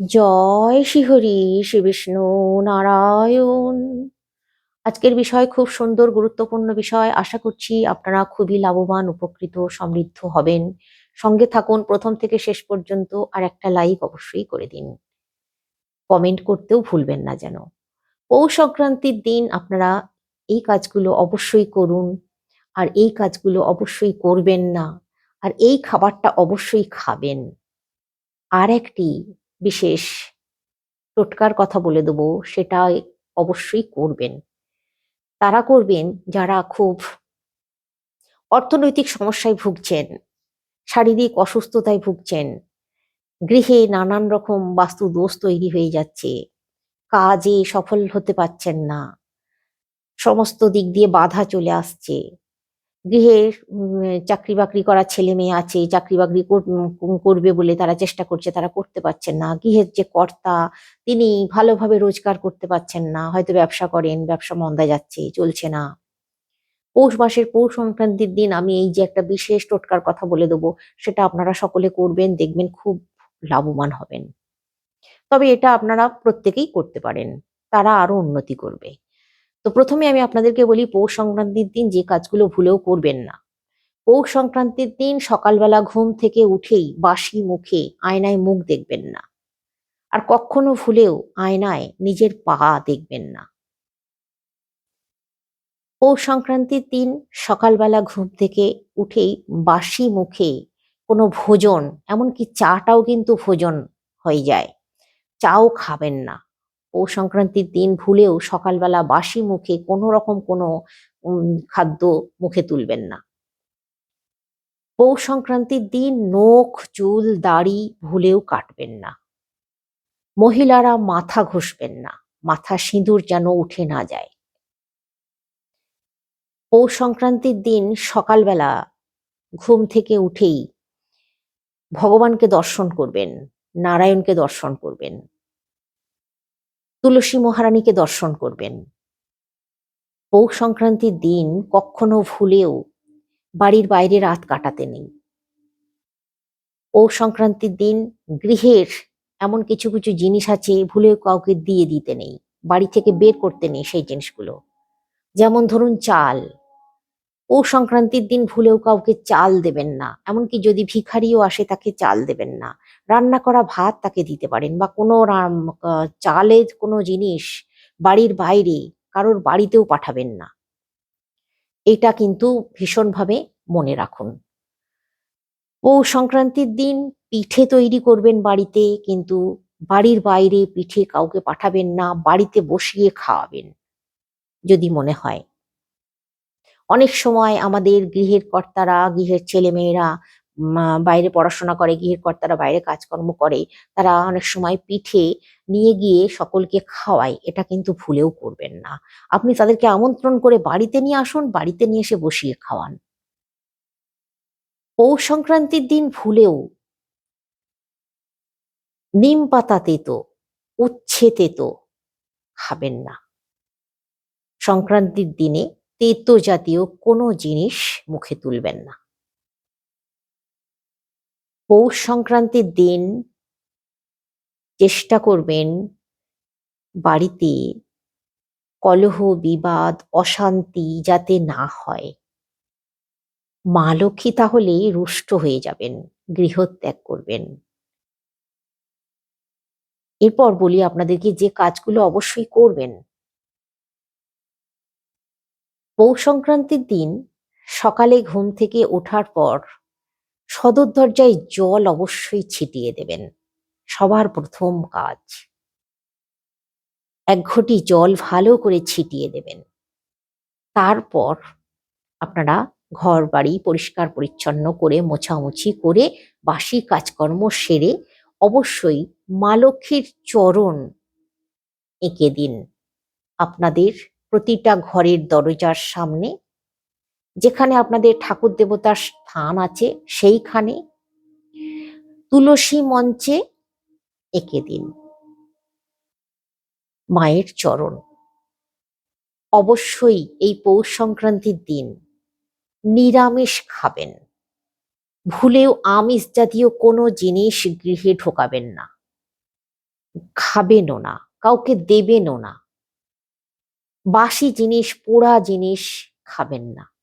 জয় শ্রীহরি শ্রী বিষ্ণু নারায়ণ। আজকের বিষয় খুব সুন্দর, গুরুত্বপূর্ণ বিষয়। আশা করছি আপনারা খুবই লাভবান, উপকৃত, সমৃদ্ধ হবেন। সঙ্গে থাকুন, প্রথম থেকে শেষ পর্যন্ত আর একটা লাইক অবশ্যই করে দিন। কমেন্ট করতেও ভুলবেন না যেন। পৌষ সংক্রান্তির দিন আপনারা এই কাজগুলো অবশ্যই করুন। আর এই কাজগুলো অবশ্যই করবেন না। আর এই খাবারটা অবশ্যই খাবেন। আর একটি বিশেষ টোটকার কথা বলে দেবো সেটা অবশ্যই করবেন। তারা করবেন যারা খুব অর্থনৈতিক সমস্যায় ভুগছেন, শারীরিক অসুস্থতায় ভুগছেন, গৃহে নানান রকম বাস্তু দোষ তৈরি হয়ে যাচ্ছে, কাজে সফল হতে পারছেন না, সমস্ত দিক দিয়ে বাধা চলে আসছে। গৃহে চাকরি বাকরি করা ছেলে মেয়ে আছে চাকরি বাকরি কর- করবে বলে তারা চেষ্টা করছে, তারা করতে পারছেন না। গৃহের যে কর্তা, তিনি ভালোভাবে রোজগার করতে পারছেন না। হয়তো ব্যবসা করেন, ব্যবসা মন্দা যাচ্ছে, চলছে না। পৌষ মাসের পৌষ সংক্রান্তির দিন আমি এই যে একটা বিশেষ টোটকার কথা বলে দেবো, সেটা আপনারা সকলে করবেন, দেখবেন খুব লাভবান হবেন। তবে এটা আপনারা প্রত্যেকেই করতে পারেন, তারা আরও উন্নতি করবে। তো প্রথমে আমি আপনাদেরকে বলি পৌষ সংক্রান্তির দিন যে কাজগুলো ভুলেও করবেন না। পৌষ সংক্রান্তির দিন সকালবেলা ঘুম থেকে উঠেই বাসি মুখে আয়নায় মুখ দেখবেন না। আর কখনো ভুলেও আয়নায় নিজের পা দেখবেন না। পৌষ সংক্রান্তির দিন সকালবেলা ঘুম থেকে উঠেই বাসি মুখে কোনো ভোজন, এমনকি চাটাও কিন্তু ভোজন হয়ে যায়। চাও খাবেন না। পৌষ সংক্রান্তির দিন ভুলেও সকালবেলা বাসি মুখে কোনো রকম কোনো খাদ্য মুখে তুলবেন না। পৌষ সংক্রান্তির দিন নখ, চুল, দাড়ি ভুলেও কাটবেন না। মহিলারা মাথা ঘষবেন না, মাথা সিঁদুর যেন উঠে না যায়। পৌষ সংক্রান্তির দিন সকালবেলা ঘুম থেকে উঠেই ভগবানকে দর্শন করবেন, নারায়ণকে দর্শন করবেন। তুলসী মহারানীকে দর্শন করবেন। পৌষ সংক্রান্তির দিন কখনো ভুলেও বাড়ির বাইরে রাত কাটাতে নেই। পৌষ সংক্রান্তির দিন গৃহের এমন কিছু কিছু জিনিস আছে, ভুলেও কাউকে দিয়ে দিতে নেই, বাড়ি থেকে বের করতে নেই সেই জিনিসগুলো। যেমন ধরুন চাল। পৌষ সংক্রান্তির দিন ভুলেও কাউকে চাল দেবেন না, এমনকি যদি ভিখারিও আসে তাকে চাল দেবেন না। রান্না করা ভাত তাকে দিতে পারেন বা কোনো চালের কোনো জিনিস বাড়ির বাইরে কারোর বাড়িতেও পাঠাবেন না। এটা কিন্তু ভীষণভাবে মনে রাখুন। পৌষ সংক্রান্তির দিন পিঠে তৈরি করবেন বাড়িতে কিন্তু বাড়ির বাইরে পিঠে কাউকে পাঠাবেন না, বাড়িতে বসিয়ে খাওয়াবেন যদি মনে হয়। অনেক সময় আমাদের গৃহের কর্তারা, গৃহের ছেলেমেয়েরা বাইরে পড়াশোনা করে গৃহের কর্তারা বাইরে কাজকর্ম করে, তারা অনেক সময় পিঠে নিয়ে গিয়ে সকলকে খাওয়ায়। এটা কিন্তু ভুলেও করবেন না। আপনি তাদেরকে আমন্ত্রণ করে বাড়িতে নিয়ে আসুন, বাড়িতে নিয়ে এসে বসিয়ে খাওয়ান। পৌষ সংক্রান্তির দিন ভুলেও নিম পাতা তেতো, উচ্ছে তেতো খাবেন না। সংক্রান্তির দিনে তেতো জাতীয় কোনো জিনিস মুখে তুলবেন না। পৌষ সংক্রান্তির দিন চেষ্টা করবেন বাড়িতে কলহ, বিবাদ, অশান্তি যাতে না হয়। মা লক্ষ্মী তাহলে রুষ্ট হয়ে যাবেন, গৃহত্যাগ করবেন। এরপর বলি আপনাদেরকে যে কাজগুলো অবশ্যই করবেন। পৌষ সংক্রান্তির দিন সকালে ঘুম থেকে ওঠার পর সদর দরজায় জল অবশ্যই ছিটিয়ে দেবেন। সবার প্রথম কাজ। এক ঘটি জল ভালো করে ছিটিয়ে দেবেন। তারপর আপনারা ঘর বাড়ি পরিষ্কার পরিচ্ছন্ন করে, মোছামুছি করে, বাসি কাজকর্ম সেরে অবশ্যই মা লক্ষ্মীর চরণ এঁকে দিন। আপনাদের প্রতিটা ঘরের দরজার সামনে যেখানে আপনাদের ঠাকুর দেবতার স্থান আছে, সেইখানে তুলসী মঞ্চে এঁকে দিন। মায়ের চরণ। অবশ্যই এই পৌষ সংক্রান্তির দিন নিরামিষ খাবেন। ভুলেও আমিষ জাতীয় কোনো জিনিস গৃহে ঢোকাবেন না। খাবেনও না, কাউকে দেবেনও না। বাসি জিনিস, পোড়া জিনিস খাবেন না।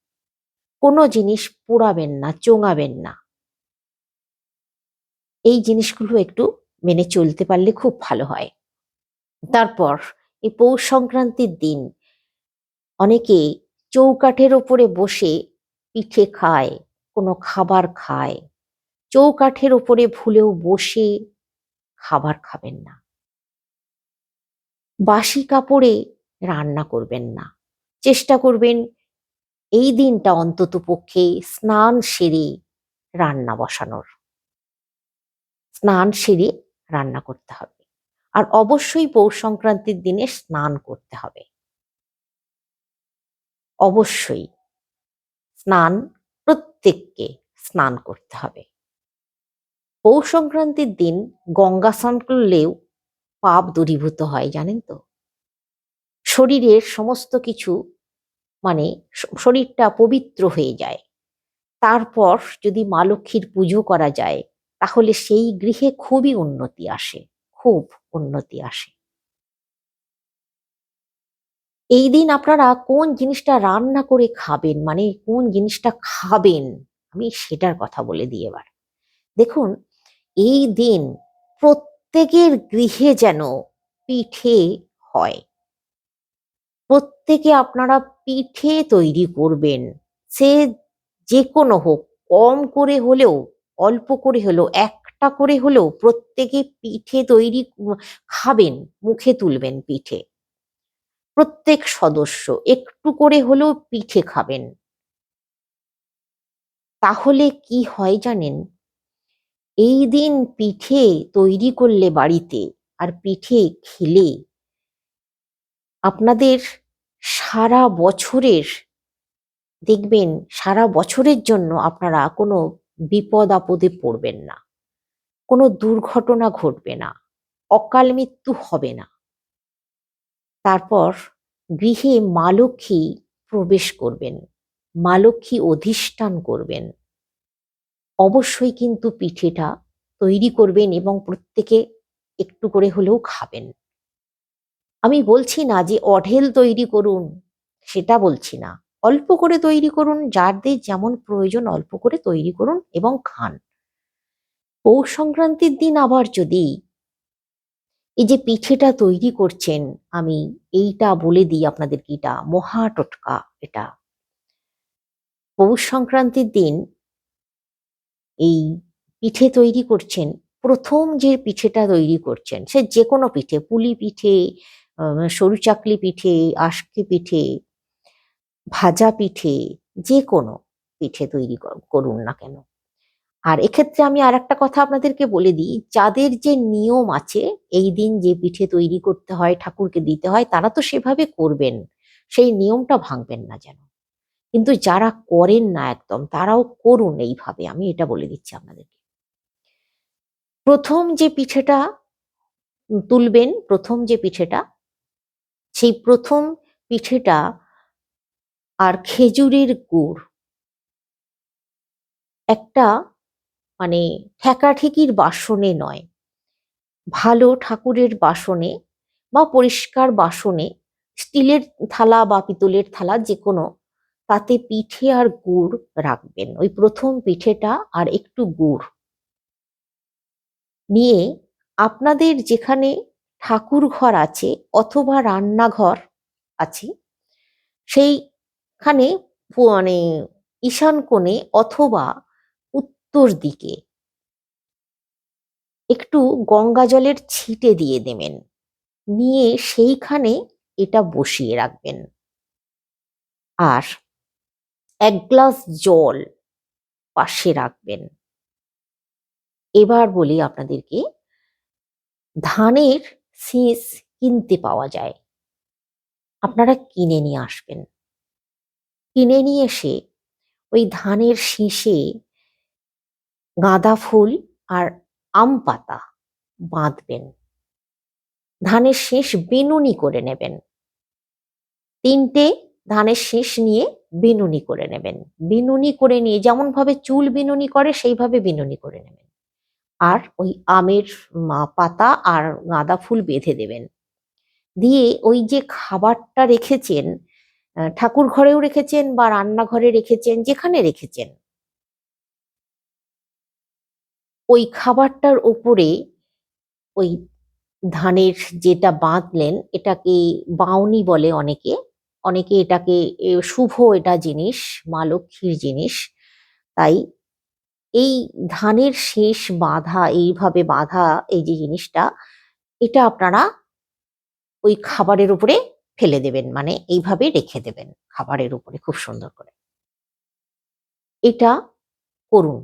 কোনো জিনিস পোড়াবেন না, চোঙাবেন না। এই জিনিসগুলো একটু মেনে চলতে পারলে খুব ভালো হয়। তারপর এই পৌষ সংক্রান্তির দিন, অনেকে চৌকাঠের ওপরে বসে পিঠে খায়, কোনো খাবার খায়। চৌকাঠের ওপরে ভুলেও বসে খাবার খাবেন না। বাসি কাপড়ে রান্না করবেন না। চেষ্টা করবেন এই দিনটা অন্তত পক্ষে স্নান সেরে রান্না বসানোর। স্নান সেরে রান্না করতে হবে। আর অবশ্যই পৌষ সংক্রান্তির দিনে স্নান করতে হবে। অবশ্যই স্নান প্রত্যেককে স্নান করতে হবে। পৌষ সংক্রান্তির দিন গঙ্গা স্নান করলেও পাপ দূরীভূত হয়, জানেন তো? শরীরের সমস্ত কিছু মানে শরীরটা পবিত্র হয়ে যায়। তারপর যদি মা লক্ষ্মীর পুজো করা যায়, তাহলে সেই গৃহে খুবই উন্নতি আসে, খুব উন্নতি আসে। এই দিন আপনারা কোন জিনিসটা রান্না করে খাবেন মানে কোন জিনিসটা খাবেন, আমি সেটার কথা বলে দিই এবার। দেখুন, এই দিন প্রত্যেকের গৃহে যেন পিঠে হয়। প্রত্যেকে আপনারা পিঠে তৈরি করবেন। সে যে কোনো হোক, কম করে হলেও, অল্প করে হলেও, একটা করে হলেও প্রত্যেকে পিঠে তৈরি খাবেন, মুখে তুলবেন পিঠে। প্রত্যেক সদস্য একটু করে হলেও পিঠে খাবেন। তাহলে কি হয় জানেন? এই দিন পিঠে তৈরি করলে বাড়িতে আর পিঠে খেলে আপনাদের সারা বছরের, দেখবেন সারা বছরের জন্য আপনারা কোনো বিপদ আপদে পড়বেন না। কোনো দুর্ঘটনা ঘটবে না। অকাল মৃত্যু হবে না। তারপর গৃহে মা লক্ষ্মী প্রবেশ করবেন, মা লক্ষ্মী অধিষ্ঠান করবেন। অবশ্যই কিন্তু পিঠেটা তৈরি করবেন এবং প্রত্যেকে একটু করে হলেও খাবেন। আমি বলছি না যে অঢেল তৈরি করুন, সেটা বলছি না। অল্প করে তৈরি করুন যাদের যেমন প্রয়োজন অল্প করে তৈরি করুন এবং খান। পৌষ সংক্রান্তির দিন আবার যদি এই যে পিঠেটা তৈরি করছেন, আমি এইটা বলে দিই আপনাদের এটা মহা টোটকা এটা। পৌষ সংক্রান্তির দিন এই পিঠে তৈরি করছেন, প্রথম যে পিঠেটা তৈরি করছেন, সে যে কোনো পিঠে, পুলি পিঠে সরু চাকলি পিঠে আশকি পিঠে, ভাজা পিঠে, যে কোনো পিঠে তৈরি কর- করুন না কেন। আর এক্ষেত্রে আমি আর একটা কথা আপনাদেরকে বলে দিই, যাদের যে নিয়ম আছে, এই দিন যে পিঠে তৈরি করতে হয়, ঠাকুরকে দিতে হয়, তারা তো সেভাবে করবেন, সেই নিয়মটা ভাঙবেন না যেন। কিন্তু যারা করেন না একদম, তারাও করুন এইভাবে, আমি এটা বলে দিচ্ছি আপনাদেরকে। প্রথম যে পিঠেটা তুলবেন, প্রথম যে পিঠেটা সেই প্রথম পিঠেটা আর খেজুরের গুড়। একটা মানে ঠেকাঠেকির বাসনে নয়, ভালো ঠাকুরের বাসনে বা পরিষ্কার বাসনে, স্টিলের থালা বা পিতলের থালা যে কোনো তাতে পিঠে আর গুড় রাখবেন। ওই প্রথম পিঠেটা আর একটু গুড়। নিয়ে আপনাদের যেখানে ঠাকুর ঘর আছে অথবা রান্নাঘর আছে। সেইখানে মানে ঈশান কোণে অথবা উত্তর দিকে একটু গঙ্গা জলের ছিটে দিয়ে দেবেন। নিয়ে সেইখানে এটা বসিয়ে রাখবেন। আর এক গ্লাস জল পাশে রাখবেন। এবার বলি আপনাদেরকে, ধানের শীষ কিনতে পাওয়া যায়। আপনারা কিনে নিয়ে আসবেন। কিনে নিয়ে এসে ওই ধানের শীষে গাঁদা ফুল আর আম পাতা বাঁধবেন। ধানের শীষ বিনুনি করে নেবেন। তিনটে ধানের শীষ নিয়ে বিনুনি করে নেবেন। বিনুনি করে নিয়ে যেমন ভাবে চুল বিনুনি করে, সেইভাবে বিনুনি করে নেবেন। আর ওই আমের পাতা আর গাঁদা ফুল বেঁধে দেবেন। দিয়ে ওই যে খাবারটা রেখেছেন ঠাকুর ঘরেও রেখেছেন বা রান্নাঘরে রেখেছেন, যেখানে রেখেছেন, ওই খাবারটার উপরে ওই ধানের যেটা বাঁধলেন, এটাকে বাউনি বলে অনেকে। অনেকে এটাকে শুভ এটা জিনিস, মা লক্ষ্মীর জিনিস। তাই এই ধানের শেষ বাঁধা, এইভাবে বাঁধা, এই যে জিনিসটা, এটা আপনারা ওই খাবারের উপরে ফেলে দেবেন মানে এইভাবে রেখে দেবেন খাবারের উপরে, খুব সুন্দর করে। এটা করুন।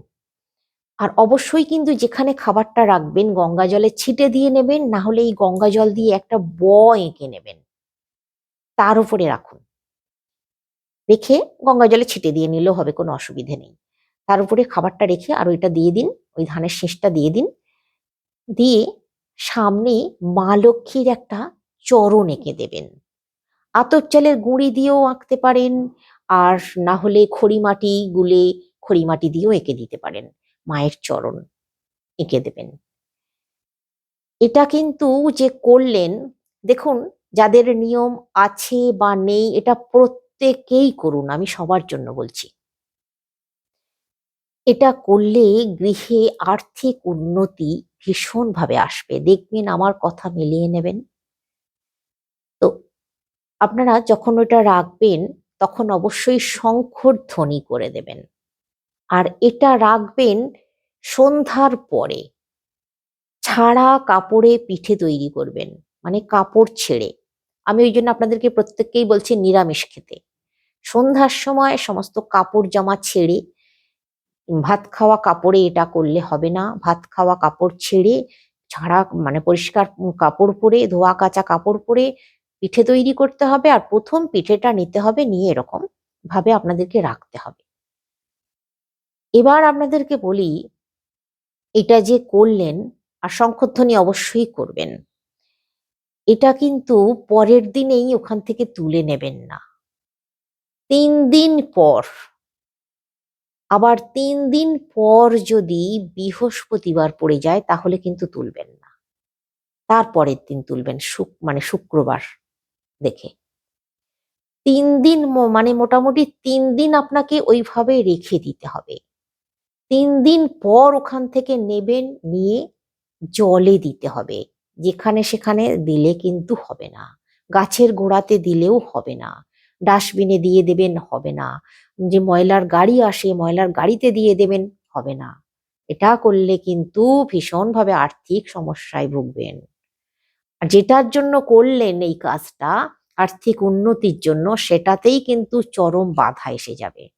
আর অবশ্যই কিন্তু যেখানে খাবারটা রাখবেন, গঙ্গা জলে ছিটে দিয়ে নেবেন, না হলে এই গঙ্গা জল দিয়ে একটা ব এঁকে নেবেন। তার উপরে রাখুন। রেখে গঙ্গা জলে ছিটে দিয়ে নিলেও হবে, কোনো অসুবিধে নেই। তার উপরে খাবারটা রেখে আর ওইটা দিয়ে দিন, ওই ধানের শেষটা দিয়ে দিন। দিয়ে সামনে মা লক্ষ্মীর একটা চরণ এঁকে দেবেন। আতপ চালের গুঁড়ি দিয়েও আঁকতে পারেন, আর না হলে খড়ি মাটি গুলে খড়ি মাটি দিয়েও এঁকে দিতে পারেন, মায়ের চরণ এঁকে দেবেন। এটা কিন্তু যে করলেন, দেখুন যাদের নিয়ম আছে বা নেই, এটা প্রত্যেকেই করুন, আমি সবার জন্য বলছি। এটা করলে গৃহে আর্থিক উন্নতি ভীষণভাবে আসবে। দেখবেন আমার কথা মিলিয়ে নেবেন। তো আপনারা যখন ওটা রাখবেন, তখন অবশ্যই শঙ্খর ধ্বনি করে দেবেন। আর এটা রাখবেন সন্ধ্যার পরে। ছাড়া কাপড়ে পিঠে তৈরি করবেন মানে কাপড় ছেড়ে। আমি ওই জন্য আপনাদেরকে প্রত্যেককেই বলছি নিরামিষ খেতে। সন্ধ্যার সময় সমস্ত কাপড় জামা ছেড়ে ভাত খাওয়া কাপড়ে এটা করলে হবে না। ভাত খাওয়া কাপড় ছেড়ে, ছাড়া মানে পরিষ্কার কাপড় পরে, ধোয়া কাঁচা কাপড় পরে পিঠে তৈরি করতে হবে আর প্রথম পিঠেটা নিতে হবে নিয়ে এরকম ভাবে আপনাদেরকে রাখতে হবে। এবার আপনাদেরকে বলি, এটা যে করলেন আর শঙ্খধ্বনি অবশ্যই করবেন। এটা কিন্তু পরের দিনেই ওখান থেকে তুলে নেবেন না। তিন দিন পর আবার তিন দিন পর যদি বৃহস্পতিবার পড়ে যায়, তাহলে কিন্তু তুলবেন না। তারপরের দিন তুলবেন, শুক মানে শুক্রবার দেখে। তিন দিন মানে মোটামুটি তিন দিন আপনাকে ওইভাবে রেখে দিতে হবে। তিন দিন পর ওখান থেকে নেবেন, নিয়ে জলে দিতে হবে। যেখানে সেখানে দিলে কিন্তু হবে না। গাছের গোড়াতে দিলেও হবে না। ডাস্টবিনে দিয়ে দেবেন, হবে না। যে ময়লার গাড়ি আসে, ময়লার গাড়িতে দিয়ে দেবেন, হবে না। এটা করলে কিন্তু ভীষণভাবে আর্থিক সমস্যায় ভুগবেন। আর যেটার জন্য করলেন এই কাজটা, আর্থিক উন্নতির জন্য, সেটাতেই কিন্তু চরম বাধা এসে যাবে।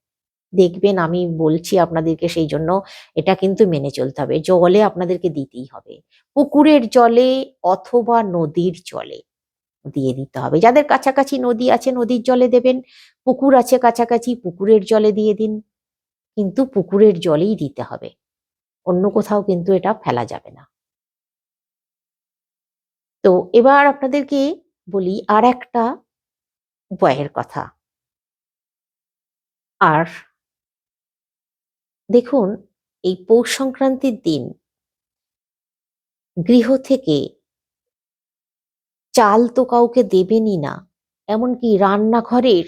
দেখবেন, আমি বলছি আপনাদেরকে সেই জন্য, এটা কিন্তু মেনে চলতে হবে। জলে আপনাদেরকে দিতেই হবে। পুকুরের জলে অথবা নদীর জলে দিয়ে দিতে হবে। যাদের কাছাকাছি নদী আছে, নদীর জলে দেবেন। পুকুর আছে কাছাকাছি, পুকুরের জলে দিয়ে দিন। কিন্তু পুকুরের জলেই দিতে হবে। অন্য কোথাও কিন্তু এটা ফেলা যাবে না। তো এবার আপনাদেরকে বলি আর একটা উপায়ের কথা। আর দেখুন, এই পৌষ সংক্রান্তির দিন গৃহ থেকে চাল তো কাউকে দেবেনই না। এমনকি রান্নাঘরের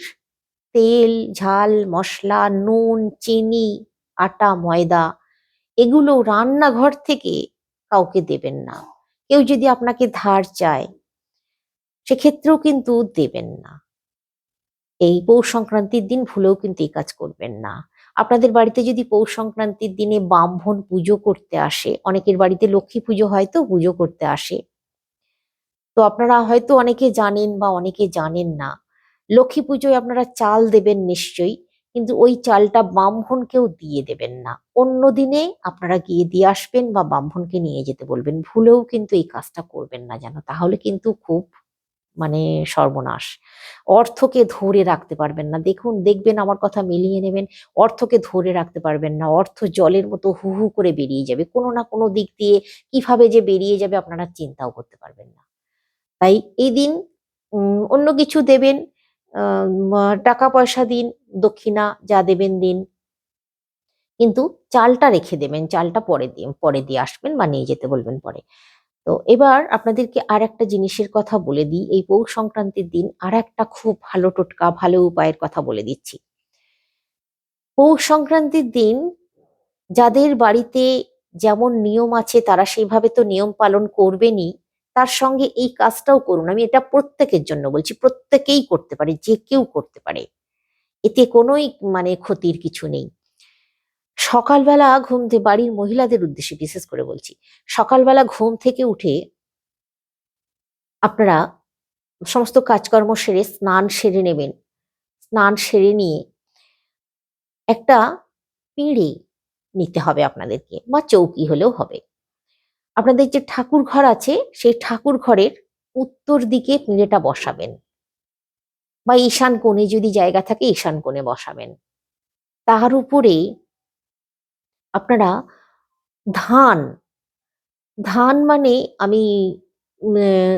তেল, ঝাল, মশলা, নুন, চিনি, আটা, ময়দা, এগুলো রান্নাঘর থেকে কাউকে দেবেন না। কেউ যদি আপনাকে ধার চায়, সেক্ষেত্রেও কিন্তু দেবেন না। এই পৌষ সংক্রান্তির দিন ভুলেও কিন্তু এই কাজ করবেন না। আপনাদের বাড়িতে যদি পৌষ সংক্রান্তির দিনে ব্রাহ্মণ পুজো করতে আসে, অনেকের বাড়িতে লক্ষ্মী পুজো হয়তো পুজো করতে আসে তো আপনারা হয়তো অনেকে জানেন বা অনেকে জানেন না। লক্ষ্মী পুজোয় আপনারা চাল দেবেন নিশ্চয়ই, কিন্তু ওই চালটা ব্রাহ্মণকেও দিয়ে দেবেন না। অন্য দিনে আপনারা গিয়ে দিয়ে আসবেন বা ব্রাহ্মণকে নিয়ে যেতে বলবেন, ভুলেও কিন্তু এই কাজটা করবেন না যেন। তাহলে কিন্তু খুব মানে সর্বনাশ। অর্থকে ধরে রাখতে পারবেন না। দেখুন, দেখবেন আমার কথা মিলিয়ে নেবেন, অর্থকে ধরে রাখতে পারবেন না। অর্থ জলের মতো হু হু করে বেরিয়ে যাবে। কোনো না কোনো দিক দিয়ে কীভাবে যে বেরিয়ে যাবে আপনারা চিন্তাও করতে পারবেন না। তাই এই দিন অন্য কিছু দেবেন টাকা পয়সা দিন, দক্ষিণা যা দেবেন দিন। কিন্তু চালটা রেখে দেবেন, চালটা পরে দিয়ে পরে দিয়ে আসবেন বা নিয়ে যেতে বলবেন পরে। তো এবার আপনাদেরকে আর একটা জিনিসের কথা বলে দিই, এই পৌষ সংক্রান্তির দিন আর একটা খুব ভালো টোটকা, ভালো উপায়ের কথা বলে দিচ্ছি। পৌষ সংক্রান্তির দিন যাদের বাড়িতে যেমন নিয়ম আছে, তারা সেইভাবে তো নিয়ম পালন করবেনই তার সঙ্গে এই কাজটাও করুন। আমি এটা প্রত্যেকের জন্য বলছি, প্রত্যেকেই করতে পারে, যে কেউ করতে পারে। এতে কোনোই মানে ক্ষতির কিছু নেই। সকালবেলা ঘুম থেকে, বাড়ির মহিলাদের উদ্দেশ্যে বিশেষ করে বলছি, সকালবেলা ঘুম থেকে উঠে আপনারা সমস্ত কাজকর্ম সেরে স্নান সেরে নেবেন। স্নান সেরে নিয়ে একটা পিঁড়ে নিতে হবে আপনাদেরকে, বা চৌকি হলেও হবে। আপনাদের যে ঠাকুর ঘর আছে, সেই ঠাকুর ঘরের উত্তর দিকে পিঁড়েটা বসাবেন। বা ঈশান কোণে যদি জায়গা থাকে, ঈশান কোণে বসাবেন। তার উপরে আপনারা ধান ধান মানে আমি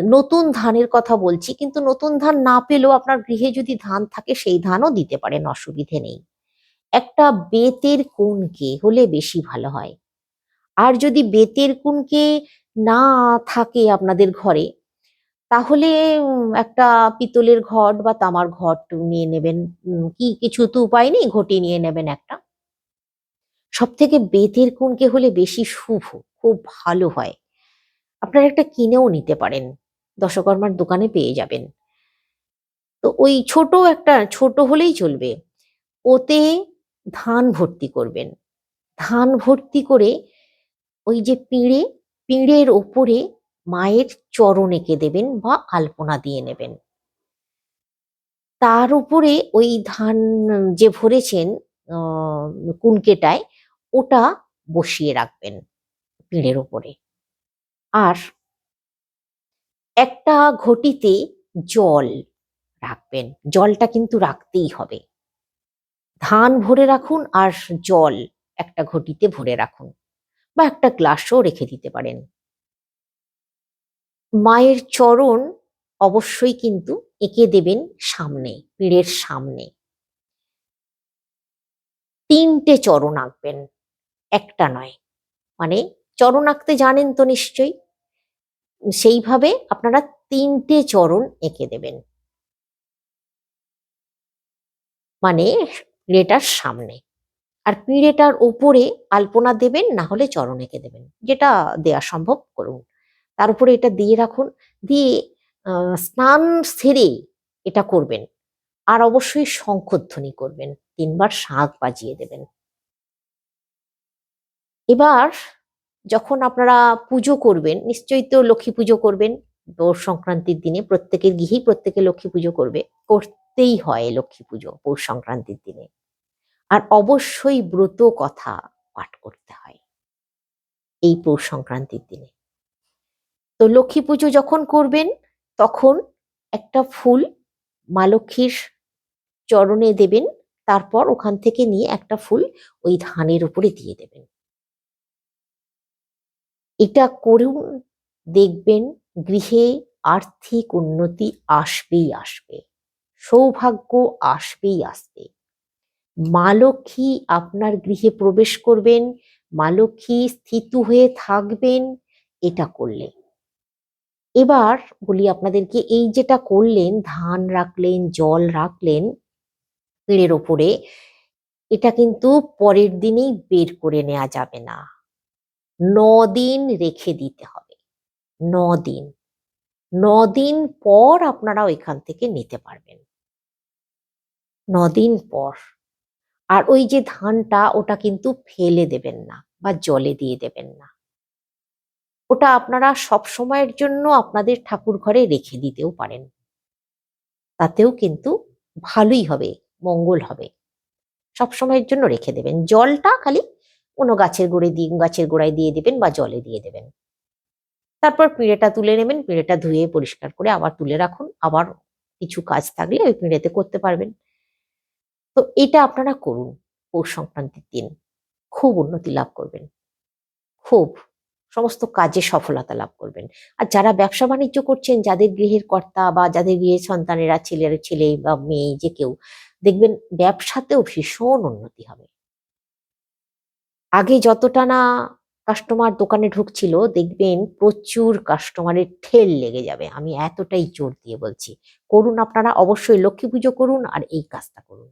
নতুন ধানের কথা বলছি, কিন্তু নতুন ধান না পেলেও আপনার গৃহে যদি ধান থাকে, সেই ধানও দিতে পারেন, অসুবিধে নেই। একটা বেতের কুনকে হলে বেশি ভালো হয়। আর যদি বেতের কুনকে না থাকে আপনাদের ঘরে, তাহলে একটা পিতলের ঘট বা তামার ঘট নিয়ে নেবেন। কি কিছু তো উপায় নেই, ঘটি নিয়ে নেবেন একটা। সব থেকে বেতের কুনকে হলে বেশি শুভ, খুব ভালো হয়। আপনারা একটা কিনেও নিতে পারেন, দশকর্মার দোকানে পেয়ে যাবেন। তো ওই ছোট একটা, ছোট হলেই চলবে। ওতে ধান ভর্তি করবেন। ধান ভর্তি করে ওই যে পিঁড়ে, পিঁড়ের ওপরে মায়ের চরণ এঁকে দেবেন বা আলপনা দিয়ে নেবেন। তার উপরে ওই ধান যে ভরেছেন কুনকেটায়, ওটা বসিয়ে রাখবেন পিঁড়ের ওপরে। আর একটা ঘটিতে জল রাখবেন। জলটা কিন্তু রাখতেই হবে। ধান ভরে রাখুন আর জল একটা ঘটিতে ভরে রাখুন। বা একটা গ্লাসও রেখে দিতে পারেন। মায়ের চরণ অবশ্যই কিন্তু এঁকে দেবেন সামনে, পীড়ের সামনে। তিনটে চরণ আঁকবেন, একটা নয়। মানে চরণ আঁকতে জানেন তো নিশ্চয়ই? সেইভাবে আপনারা তিনটে চরণ এঁকে দেবেন। মানে পিঁড়েটার সামনে। আর পিঁড়েটার ওপরে আলপনা দেবেন না হলে চরণ এঁকে দেবেন। যেটা দেয়া সম্ভব, করুন। তার উপরে এটা দিয়ে রাখুন। দিয়ে স্নান সেরে এটা করবেন। আর অবশ্যই শঙ্খধ্বনি করবেন। তিনবার শাঁখ বাজিয়ে দেবেন। এবার যখন আপনারা পুজো করবেন, নিশ্চয়ই তো লক্ষ্মী পুজো করবেন। পৌষ সংক্রান্তির দিনে প্রত্যেকের গৃহেই প্রত্যেকে লক্ষ্মী পুজো করবে। করতেই হয় লক্ষ্মী পুজো পৌষ সংক্রান্তির দিনে। আর অবশ্যই ব্রত কথা পাঠ করতে হয় এই পৌষ সংক্রান্তির দিনে। তো লক্ষ্মী পুজো যখন করবেন, তখন একটা ফুল মা লক্ষ্মীর চরণে দেবেন, তারপর ওখান থেকে নিয়ে একটা ফুল ওই ধানের উপরে দিয়ে দেবেন। এটা করুন, দেখবেন গৃহে আর্থিক উন্নতি আসবেই আসবে, সৌভাগ্য আসবেই আসবে। মা লক্ষ্মী আপনার গৃহে প্রবেশ করবেন, মা লক্ষ্মী স্থিত হয়ে থাকবেন, এটা করলে এবার বলি আপনাদেরকে এই যেটা করলেন, ধান রাখলেন, জল রাখলেন, পেড়ের ওপরে, এটা কিন্তু পরের দিনেই বের করে নেওয়া যাবে না। ন দিন রেখে দিতে হবে। ন দিন। দিন পর আপনারা ওইখান থেকে নিতে পারবেন। দিন পর। আর ওই যে ধানটা ওটা কিন্তু ফেলে দেবেন না বা জলে দিয়ে দেবেন না। ওটা আপনারা সব সময়ের জন্য আপনাদের ঠাকুর ঘরে রেখে দিতেও পারেন। তাতেও কিন্তু ভালোই হবে, মঙ্গল হবে। সব সময়ের জন্য রেখে দেবেন। জলটা খালি কোনো গাছের গোড়ে দিয়ে, গাছের গোড়ায় দিয়ে দেবেন বা জলে দিয়ে দেবেন। তারপর পিঁড়েটা তুলে নেবেন, পিঁড়েটা ধুয়ে পরিষ্কার করে আবার তুলে রাখুন। আবার কিছু কাজ থাকলে ওই পিঁড়েতে করতে পারবেন। তো এটা আপনারা করুন। পৌষ সংক্রান্তির দিন খুব উন্নতি লাভ করবেন। খুব সমস্ত কাজে সফলতা লাভ করবেন। আর যারা ব্যবসা বাণিজ্য করছেন, যাদের গৃহের কর্তা বা যাদের গৃহের সন্তানেরা, ছেলের ছেলে বা মেয়ে, যে কেউ, দেখবেন ব্যবসাতেও ভীষণ উন্নতি হবে। আগে যতটা না কাস্টমার দোকানে ঢুকছিল, দেখবেন প্রচুর কাস্টমারের ঠেল লেগে যাবে। আমি এতটাই জোর দিয়ে বলছি। করুন আপনারা, অবশ্যই লক্ষ্মী পুজো করুন আর এই কাজটা করুন।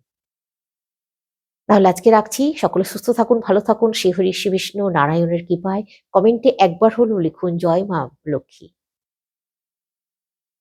তাহলে আজকে রাখছি। সকলে সুস্থ থাকুন, ভালো থাকুন। শ্রী হরি শ্রী বিষ্ণু নারায়ণের কৃপায়। কমেন্টে একবার হলেও লিখুন, জয় মা লক্ষ্মী।